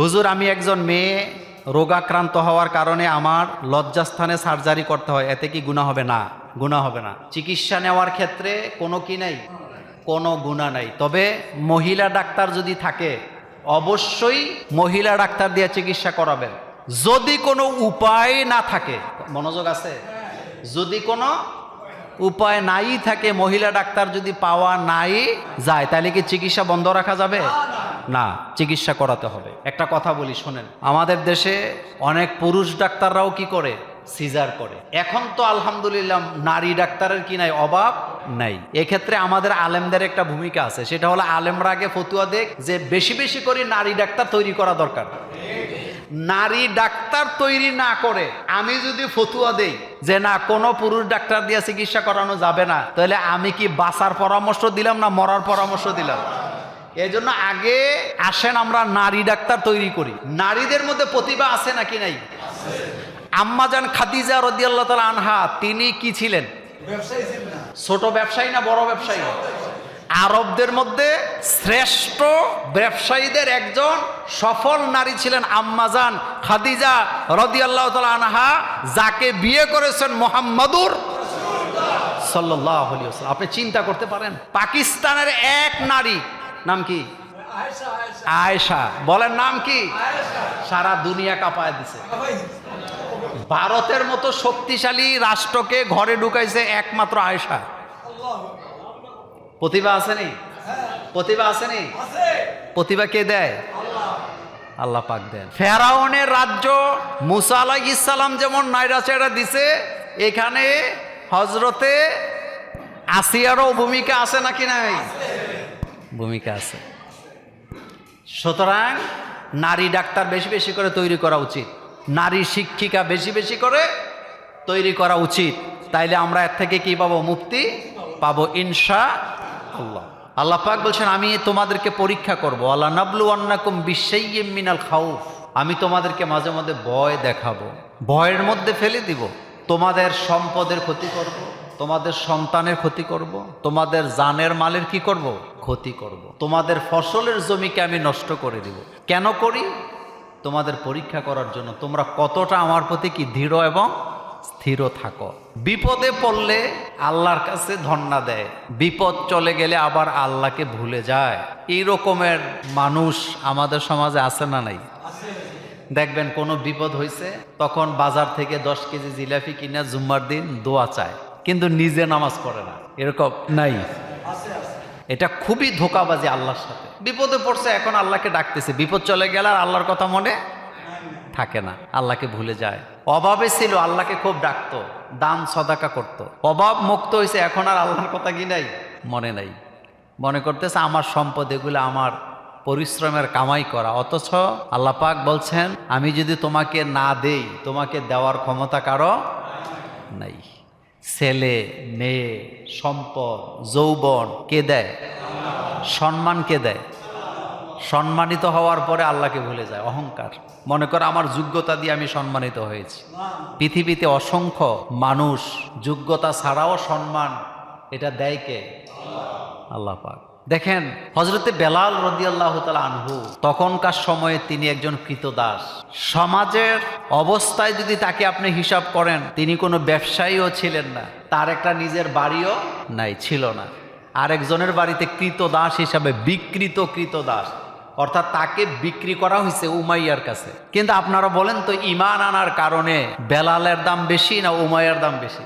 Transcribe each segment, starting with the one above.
হুজুর, আমি একজন মেয়ে, রোগাক্রান্ত হওয়ার কারণে আমার লজ্জাস্থানে সার্জারি করতে হয়। এতে কি গুণা হবে? না গুণা হবে না। চিকিৎসা নেওয়ার ক্ষেত্রে কোনো কি নেই? কোনো গুণা নাই। তবে মহিলা ডাক্তার যদি থাকে, অবশ্যই মহিলা ডাক্তার দিয়ে চিকিৎসা করাবেন। যদি কোনো উপায় না থাকে, মনোযোগ আছে? যদি কোনো উপায় নাই থাকে, মহিলা ডাক্তার যদি পাওয়া নাই, যায়। তাহলে কি চিকিৎসা বন্ধ রাখা যাবে? না, চিকিৎসা করাতে হবে। একটা কথা বলি, শোনেন। আমাদের দেশে অনেক পুরুষ ডাক্তাররাও কি করে? সিজার করে। এখন তো আলহামদুলিল্লাহ নারী ডাক্তারের কি নাই? অভাব নাই। এক্ষেত্রে আমাদের আলেমদের একটা ভূমিকা আছে। সেটা হলো আলেমরা আগে ফতুয়া দেখ যে বেশি বেশি করে নারী ডাক্তার তৈরি করা দরকার। নারী ডাক্তার তৈরি না করে আমি যদি ফতুয়া দেই যে না, কোনো পুরুষ ডাক্তার দিয়ে চিকিৎসা করানো যাবে না, তাহলে আমি কি বাঁচার পরামর্শ দিলাম না মরার পরামর্শ দিলাম? এই জন্য আগে আসেন আমরা নারী ডাক্তার তৈরি করি। নারীদের মধ্যে প্রতিভা আছে নাকি নাই? আম্মাজান খাদিজা রদিয়াল্লাহ তালা আনহা তিনি কি ছিলেন? ছোট ব্যবসায়ী না বড় ব্যবসায়ী? আরবদের মধ্যে শ্রেষ্ঠ ব্যবসায়ীদের একজন সফল নারী ছিলেন আম্মাজান খাদিজা রদিয়াল্লাহ তালা আনহা যাকে বিয়ে করেছেন মোহাম্মদুর সাল্লাহ আপনি চিন্তা করতে পারেন পাকিস্তানের এক নারী নাম কি? আয়েশা। বলেন নাম কি? সারা দুনিয়া কাঁপায় দিছে। ভারতের মতো শক্তিশালী রাষ্ট্রকে ঘরে ঢুকাইছে একমাত্র আয়েশা। প্রতিভা আসেনি প্রতিভা আসেনি প্রতিভা কে দেয়? আল্লাহ। পাক দেন। ফেরাউনের রাজ্য মুসা আলাহ ইসালাম যেমন নাইরাচেরা দিছে এখানে হজরতে আসিয়ারও ভূমিকা আছে নাকি নাই? ভূমিকা আছে। সুতরাং নারী ডাক্তার বেশি বেশি করে তৈরি করা উচিত। নারী শিক্ষিকা বেশি বেশি করে তৈরি করা উচিত। তাইলে আমরা এর থেকে কি পাবো? মুক্তি পাবো ইনশা আল্লাহ আল্লাহ পাক বলছেন, আমি তোমাদেরকে পরীক্ষা করব। আল্লাহ নাবলু আন্নাকুম বিশ্বইম মিনাল খাউফ। আমি তোমাদেরকে মাঝে মধ্যে ভয় দেখাবো। ভয়ের মধ্যে ফেলে দিব। তোমাদের সম্পদের ক্ষতি করব। তোমাদের সন্তানের ক্ষতি করব। তোমাদের জানের মালের কি করব। ক্ষতি করব। তোমাদের ফসলের জমিকে আমি নষ্ট করে দিব। কেন করি? তোমাদের পরীক্ষা করার জন্য। তোমরা কতটা আমার প্রতি কি দৃঢ় এবং স্থির থাকো? বিপদে পড়লে আল্লাহর কাছে ধন্না দেয়। বিপদ চলে গেলে আবার আল্লাহকে ভুলে যায়। এই রকমের মানুষ আমাদের সমাজে আছে না নাই? দেখবেন কোনো বিপদ হয়েছে তখন বাজার থেকে দশ কেজি জিলাপি কিনা জুম্মার দিন দোয়া চায়। কিন্তু নিজে নামাজ পড়ে না। এরকম নাই। এটা খুবই ধোকাবাজি আল্লাহর সাথে। বিপদে পড়ছে এখন আল্লাহকে ডাকতেছে। বিপদ চলে গেলে আর আল্লাহর কথা মনে থাকে না। আল্লাহকে ভুলে যায়। অভাবে ছিল আল্লাহকে খুব ডাকতো দান সদাকা করত। অভাব মুক্ত হয়েছে এখন আর আল্লাহর কথা কি নাই? মনে নাই। মনে করতেছে আমার সম্পদ এগুলো আমার পরিশ্রমের কামাই করা। অথচ আল্লাহ পাক বলছেন আমি যদি তোমাকে না দেই তোমাকে দেওয়ার ক্ষমতা কারও নাই। ছেলে, মেয়ে, সম্পদ, যৌবন কে দেয়? সম্মান কে দেয়? সম্মানিত হওয়ার পরে আল্লাহকে ভুলে যায়, অহংকার। মনে করো আমার যোগ্যতা দিয়ে আমি সম্মানিত হয়েছি। পৃথিবীতে অসংখ্য মানুষ যোগ্যতা ছাড়াও সম্মান, এটা দেয় কে? আল্লাহ। পাক। দেখেন হজরতে বেলাল রদি আল্লাহ আনহু, তখনকার সময়ে তিনি একজন কৃতদাস সমাজের অবস্থায় যদি তাকে আপনি হিসাব করেন, তিনি কোনো ব্যবসায়ীও ছিলেন না। তার একটা নিজের বাড়িও নাই, ছিল না। আরেকজনের বাড়িতে কৃতদাস হিসাবে বিকৃত কৃতদাস অর্থাৎ তাকে বিক্রি করা হয়েছে উমাইয়ার কাছে। কিন্তু আপনারা বলেন তো, ইমান আনার কারণে বেলালের দাম বেশি না উমাইয়ার দাম বেশি?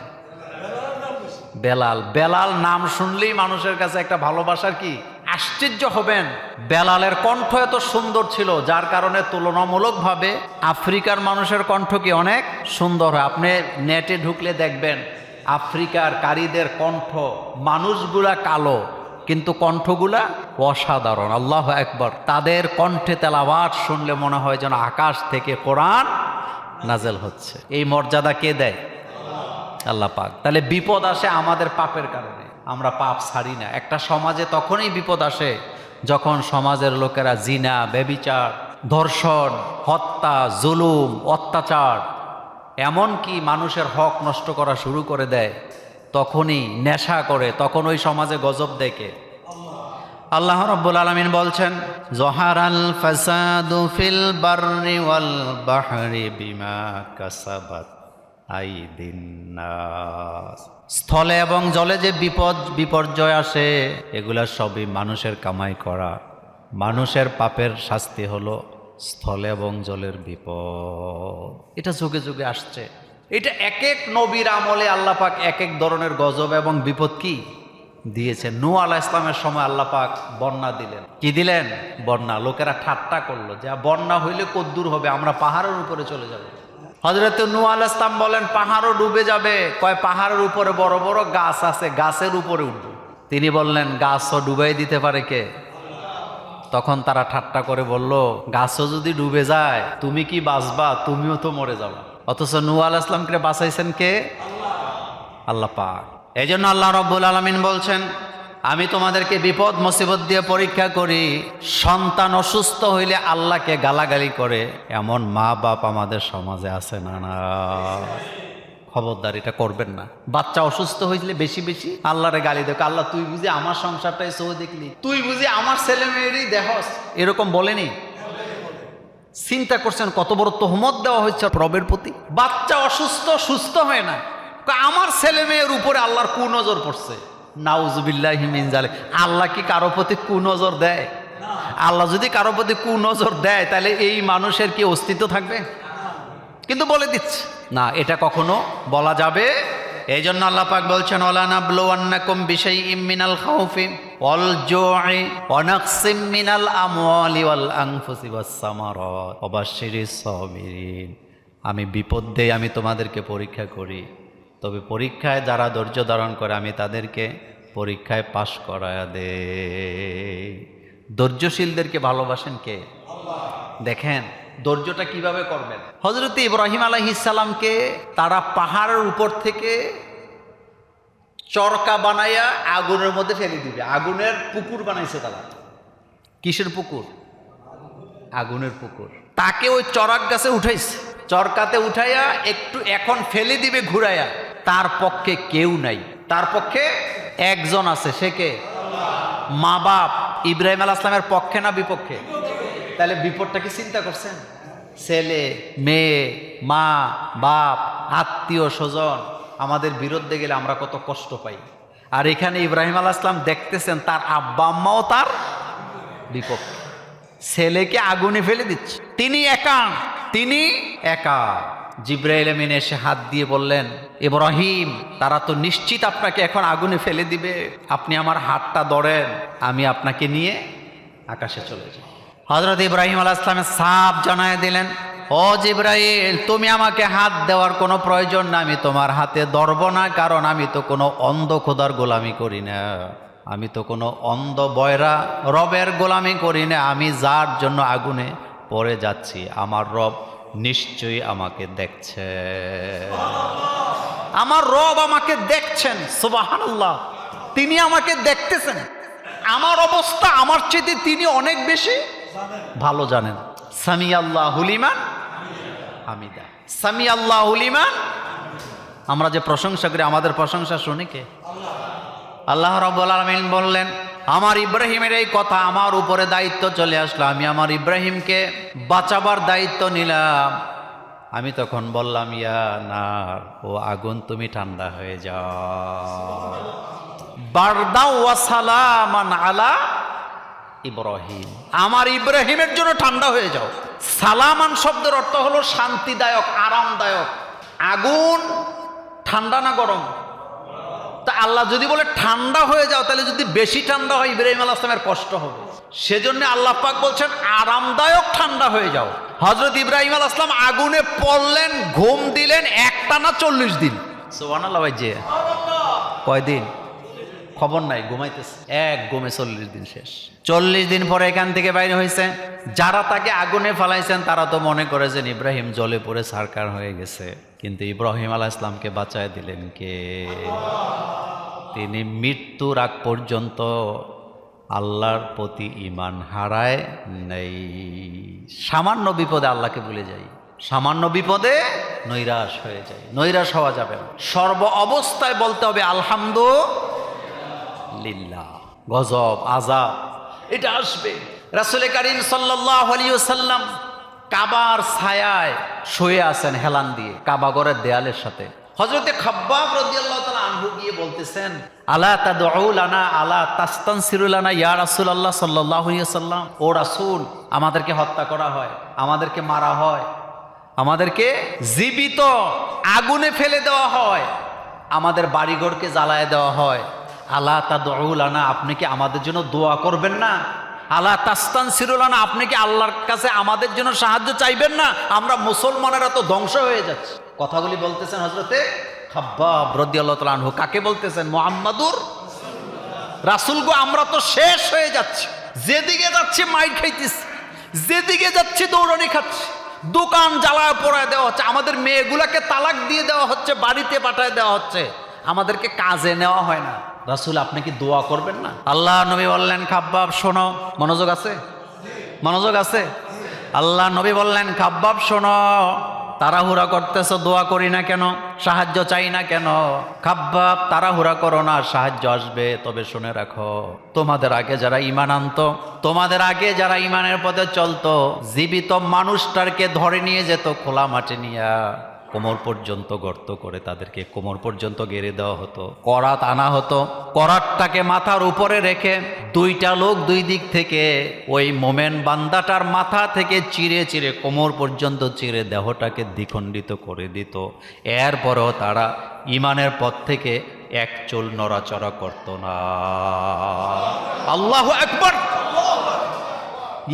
বেলাল। বেলাল নাম শুনলেই মানুষের কাছে একটা ভালোবাসার কি? আশ্চর্য হবেন। বেলালের কণ্ঠ এত সুন্দর ছিল, যার কারণে তুলনামূলকভাবে আফ্রিকার মানুষের কণ্ঠ কি অনেক সুন্দর হয়। আপনি নেটে ঢুকলে দেখবেন, আফ্রিকার কারীদের কণ্ঠ, মানুষগুলা কালো, কিন্তু কণ্ঠগুলা অসাধারণ। আল্লাহ একবার তাদের কণ্ঠে তেলাবাদ শুনলে মনে হয় যেন আকাশ থেকে কোরআন নাজেল হচ্ছে। এই মর্যাদা কে দেয়? আল্লাহ পাক। তাহলে বিপদ আসে আমাদের পাপের কারণে। আমরা পাপ ছাড়ি না। একটা সমাজে তখনই বিপদ আসে যখন সমাজের লোকেরা জিনা বেবিচার ধর্ষণ, হত্যা, জুলুম, অত্যাচার, এমনকি মানুষের হক নষ্ট করা শুরু করে দেয়, তখনই নেশা করে, তখন ওই সমাজে গজব দেখে। আল্লাহ রব্বুল আলমিন বলছেন, জহারাল ফাসাদু ফিল ওয়াল বাহরি বিমা কাসাবাত। স্থলে এবং জলে যে বিপদ, বিপর্যয় আসে, এগুলা সবই মানুষের কামাই করা। মানুষের পাপের শাস্তি হলো স্থলে এবং জলের বিপদ। এটা যুগে যুগে আসছে। এটা এক এক নবীর আমলে আল্লাহ পাক এক এক ধরনের গজব এবং বিপদ কি? দিয়েছেন। নু আলাহ ইসলামের সময় আল্লাহ পাক বন্যা দিলেন। কি দিলেন? বন্যা। লোকেরা ঠাট্টা করল যে, বন্যা হইলে কদ্দূর হবে, আমরা পাহাড়ের উপরে চলে যাব। হজরত নু আল ইসলাম বলেন, পাহাড়ও ডুবে যাবে। কয়, পাহাড়ের উপরে বড় বড় গাছ আছে, গাছের উপরে উঠব। তিনি বললেন, গাছও ডুবাই দিতে পারে কে? তখন তারা ঠাট্টা করে বলল, গাছও যদি ডুবে যায়, তুমি কি বাঁচবা? তুমিও তো মরে যাবা। অথচ নু আল ইসলামকে বাঁচাইছেন কে? আল্লাহ। এই জন্য আল্লাহ রব্বুল আলমিন বলছেন আমি তোমাদেরকে বিপদ, মুসিবত দিয়ে পরীক্ষা করি। সন্তান অসুস্থ হইলে আল্লাহকে গালাগালি করে। এমন মা বাপ আমাদের সমাজে আছে না না। খবরদার এটা করবেন না। বাচ্চা অসুস্থ হয়েছিল বেশি বেশি আল্লাহরে গালি দেখো আল্লাহ, তুই বুঝি আমার সংসারটাই সহ দেখলি? তুই বুঝি আমার ছেলে মেয়েরই দেহস? এরকম বলেনি? চিন্তা করছেন কত বড় তোহমত দেওয়া হচ্ছে রবের প্রতি? বাচ্চা অসুস্থ, সুস্থ হয় না। আমার ছেলে মেয়ের উপরে আল্লাহর কুনজর পড়ছে। নাউজুবিল্লাহ জালে আল্লাহ কি কারও প্রতি কুনজর দেয়? আল্লাহ যদি কারও প্রতি কুনজর দেয়, তাহলে এই মানুষের কি অস্তিত্ব থাকবে? কিন্তু বলে দিচ্ছে। না, এটা কখনো বলা যাবে। এই জন্য আল্লাহ পাক বলছেন ওলানা ব্লোয়ান্নাকুম বিশাই ইমিনাল খাউফি অল আমি বিপদ দেই আমি তোমাদেরকে পরীক্ষা করি। তবে পরীক্ষায় যারা ধৈর্য ধারণ করে আমি তাদেরকে পরীক্ষায় পাশ করায়া দে ধৈর্যশীলদেরকে ভালোবাসেন কে? দেখেন ধৈর্যটা কীভাবে করবেন? হজরত ইব্রাহিম আলাইসাল্লামকে তারা পাহাড়ের উপর থেকে চরকা বানাইয়া আগুনের মধ্যে ফেলে দিবে। আগুনের পুকুর বানাইছে তারা। কিসের পুকুর? আগুনের পুকুর। তাকে ওই চরাক গাছে উঠাইছে। চরকাতে উঠাইয়া একটু এখন ফেলে দিবে ঘুরাইয়া। তার পক্ষে কেউ নাই। তার পক্ষে একজন আছে, সে কে? মা বাপ। ইব্রাহিম আল আসলামের পক্ষে না বিপক্ষে? তাহলে বিপদটা কি চিন্তা করছেন? ছেলে, মেয়ে, মা, বাপ, আত্মীয়, স্বজন, আমাদের বিরুদ্ধে গেলে আমরা কত কষ্ট পাই। আর এখানে ইব্রাহিম আল আসলাম দেখতেছেন, তার আব্বা আম্মাও তার বিপক্ষে। ছেলেকে আগুনে ফেলে দিচ্ছে। তিনি একা তিনি একা। জিব্রাইল আমিন এসে হাত দিয়ে বললেন, ইব্রাহিম, তারা তো নিশ্চিত আপনাকে এখন আগুনে ফেলে দিবে। আপনি আমার হাতটা ধরেন, আমি আপনাকে নিয়ে আকাশে চলে যাই। হজরত ইব্রাহিম আলাহ ইসলামের সাপ জানায় দিলেন, ও জিব্রাইল, তুমি আমাকে হাত দেওয়ার কোনো প্রয়োজন না, আমি তোমার হাতে ধরব না, কারণ আমি তো কোনো অন্ধ খোদার গোলামি করি না। আমি তো কোনো অন্ধ বয়রা রবের গোলামি করি না, আমি যার জন্য আগুনে পড়ে যাচ্ছি, আমার রব নিশ্চয়ই আমাকে দেখছে। আমার রব আমাকে দেখছেন সুবাহান্লাহ তিনি আমাকে দেখতেছেন। আমার অবস্থা আমার চেয়ে তিনি অনেক বেশি ভালো জানেন। সামি আল্লাহ হুলিমান হামিদা। সামি আল্লাহ হুলিমান আমরা যে প্রশংসা করি, আমাদের প্রশংসা শুনি কে? আল্লাহ রব্বুল আলমিন বললেন আমার ইব্রাহিমের এই কথা আমার উপরে দায়িত্ব চলে আসলো। আমি আমার ইব্রাহিমকে বাঁচাবার দায়িত্ব নিলাম। আমি তখন বললাম, ইয়া না ও আগুন তুমি ঠান্ডা হয়ে যাও। আলা ইব্রাহিম। আমার ইব্রাহিমের জন্য ঠান্ডা হয়ে যাও। সালামান শব্দের অর্থ হলো শান্তিদায়ক, আরামদায়ক। আগুন ঠান্ডা না গরম? তা আল্লাহ যদি বলে, ঠান্ডা হয়ে যাও, তাহলে যদি বেশি ঠান্ডা হয়, ইব্রাহিম আল আসলামের কষ্ট হবে। সেজন্য আল্লাহ পাক বলছেন, আরামদায়ক ঠান্ডা হয়ে যাও। হজরত ইব্রাহিম আল আসলাম আগুনে পড়লেন, ঘুম দিলেন একটা না চল্লিশ দিন। সোহান আল্লাহ ভাই, যে। কয়দিন? খবর নাই, ঘুমাইতেছে। এক ঘুমে চল্লিশ দিন শেষ। চল্লিশ দিন পরে এখান থেকে বাইরে হয়েছে যারা তাকে আগুনে ফালাইছেন, তারা তো মনে করেছেন ইব্রাহিম জলে পড়ে সারকার হয়ে গেছে। কিন্তু ইব্রাহিম আলাহ ইসলামকে বাঁচায় দিলেন কে? তিনি মৃত্যুর আগ পর্যন্ত আল্লাহর প্রতি ইমান হারায় নেই। সামান্য বিপদে আল্লাহকে ভুলে যাই। সামান্য বিপদে নৈরাশ হয়ে যায় নৈরাশ হওয়া যাবে না। সর্ব অবস্থায় বলতে হবে আলহামদুলিল্লাহ। গজব, আজাব, এটা আসবে। রাসুল করিম সাল্লাহ আলিয়াল্লাম কাবার ছায়ায় শুয়ে আছেন হেলান দিয়ে কাবাগরের দেয়ালের সাথে। হজরতে খাব্বাব রাদিয়াল্লাহু তাআলা আনহু গিয়ে বলতেছেন, আলা তাদউলানা আলা তাস্তানসিরুলানা ইয়া রাসূলুল্লাহ সাল্লাল্লাহু আলাইহি সাল্লাম ও রাসূল, আমাদেরকে হত্যা করা হয়, আমাদেরকে মারা হয়, আমাদেরকে জীবিত আগুনে ফেলে দেওয়া হয়, আমাদের বাড়িঘরকে জ্বালায় দেওয়া হয়। আলা তাদউলানা আপনি কি আমাদের জন্য দোয়া করবেন না? আলা তাস্তান সিরুলানা আপনি কি আল্লাহর কাছে আমাদের জন্য সাহায্য চাইবেন না? আমরা মুসলমানেরা তো ধ্বংস হয়ে যাচ্ছে। কথাগুলি বলতেছেন হজরতে খাব্বাব রদিয়াল্লাহ কাকে বলতেছেন? মোহাম্মদুর রাসুল গো আমরা তো শেষ হয়ে যাচ্ছি। যেদিকে যাচ্ছি, মাইর খাইতেছি। যেদিকে যাচ্ছি, দৌড়ানি খাচ্ছি। দোকান জ্বালায় পড়ায় দেওয়া হচ্ছে। আমাদের মেয়েগুলাকে তালাক দিয়ে দেওয়া হচ্ছে, বাড়িতে পাঠায় দেওয়া হচ্ছে। আমাদেরকে কাজে নেওয়া হয় না। রাসুল, আপনি কি দোয়া করবেন না? আল্লাহ নবী বললেন, খাব্বাব, শোনো, মনোযোগ আছে? মনোযোগ আছে? আল্লাহ নবী বললেন, খাব্বাব, শোনো, তাড়াহুড়া করতেছো, দোয়া করি না কেন? সাহায্য চাই না কেন? খাব্বাব, তাড়াহুড়া করো না, সাহায্য আসবে, তবে শুনে রাখো। তোমাদের আগে যারা ইমান আনতো, তোমাদের আগে যারা ইমানের পথে চলতো, জীবিত মানুষটারকে ধরে নিয়ে যেত, খোলা মাঠে নিয়ে। কোমর পর্যন্ত গর্ত করে তাদেরকে কোমর পর্যন্ত গেড়ে দেওয়া হতো। করাত আনা হতো। করাতটাকে মাথার উপরে রেখে দুইটা লোক দুই দিক থেকে ওই মোমেন বান্দাটার মাথা থেকে চিরে চিরে কোমর পর্যন্ত চিরে দেহটাকে দ্বিখণ্ডিত করে দিত। এরপরেও তারা ইমানের পথ থেকে এক চুল নড়াচড়া করত না। আল্লাহ একবার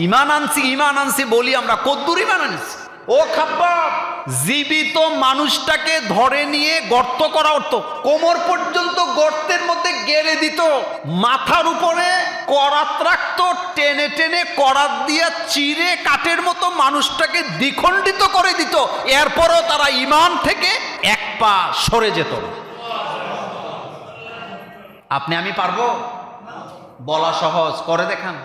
ইমান আনছি ইমান আনছি বলি আমরা। কদ্দুর ইমান আনছি ও খাব্বা জীবিত মানুষটাকে ধরে নিয়ে গর্ত করা হতো। কোমর পর্যন্ত গর্তের মধ্যে গেড়ে দিত। মাথার উপরে করাত রাখতো, টেনে টেনে করাত দিয়া চিরে কাঠের মতো মানুষটাকে দ্বিখণ্ডিত করে দিত। এরপরও তারা ইমান থেকে এক পা সরে যেত আপনি আমি পারব? বলা সহজ, করে দেখান।